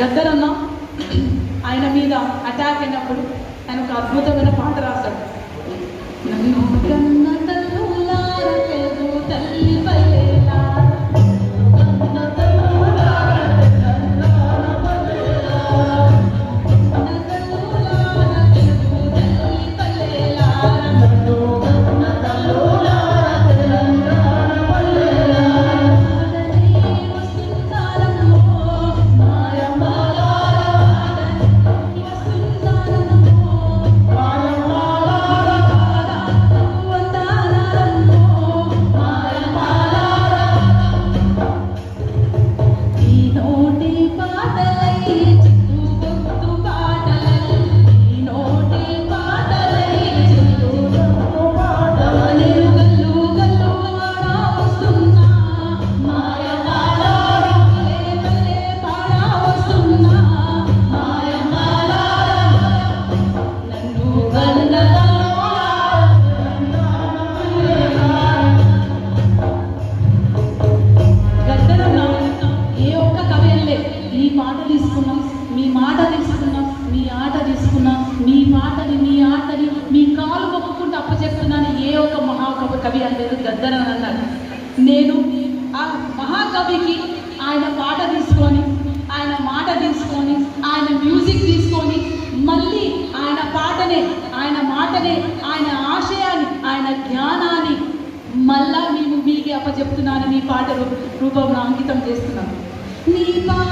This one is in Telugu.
గద్దరన్న ఆయన మీద అటాక్ అయినప్పుడు ఆయన ఒక అద్భుతమైన పాట రాశాడు. నన్ను ఆట నీ మీ పాటని ఆటని మీ కాలు మొక్కుకుంటూ అప్పచెప్తున్నాను. ఏ ఒక మహాకవి కవి అనలేదు గద్దరన్న అన్నాడు నేను ఆ మహాకవికి ఆయన పాట తీసుకొని ఆయన మాట తీసుకొని ఆయన మ్యూజిక్ తీసుకొని మళ్ళీ ఆయన పాటనే ఆయన మాటనే ఆయన ఆశయాన్ని ఆయన జ్ఞానాన్ని మళ్ళా మేము మీకే అప్పచెప్తున్నాను మీ పాట రూపంలో అంకితం చేస్తున్నాను. నీ పాట